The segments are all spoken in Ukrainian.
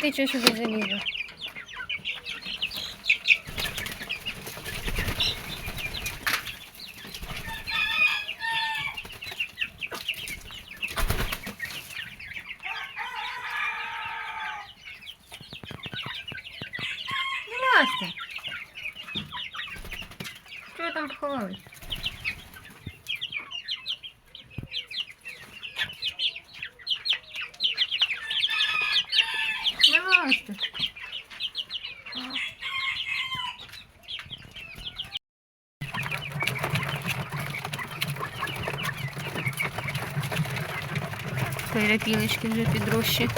ти чого сюди залізла? Ви там поховали? Вилазьте. Перепілочки вже підрощі.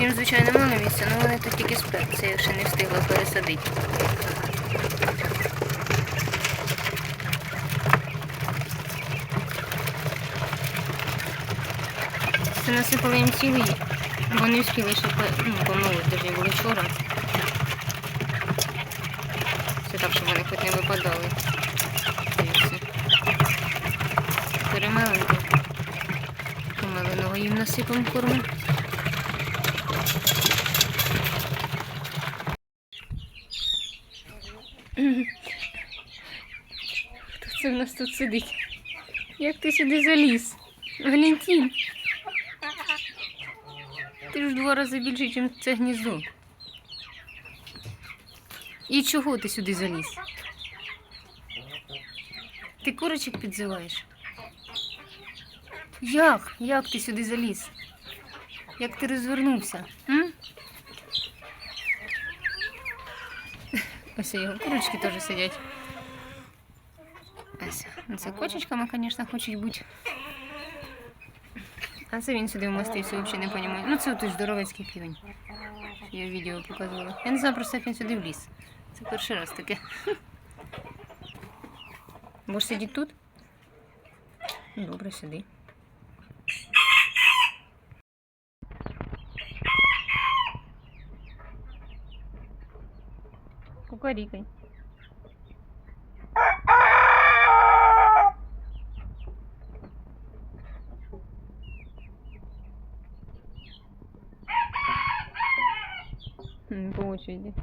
Їм, звичайно, мало місця, але вони тут тільки. Це я ще не встигла пересадити. Це насипали їм цілий. Вони встигли ще ну, помилити, даже було вчора. Це так, щоб вони хоч не випадали. Перемеленко. Помеленого їм насипом корму. Хто це в нас тут сидить? Як ти сюди заліз? Валентин. Ти ж два рази більше, ніж це гніздо. І чого ти сюди заліз? Ти курочок підзиваєш? Як? Як ти сюди заліз? Як ти розвернувся? М? Ось його курочки теж сидять. Ось. Ну, Це кочечками, звісно, хочуть бути. А це він сюди вмостився, взагалі не розумію. Ну це той здоровецький півень. Я відео показувала. Я не знаю просто, як він сюди вліз. Це перший раз таке. Можеш сидіти тут? Ну, Добре, сиди. Кукарікай. 嗯不我觉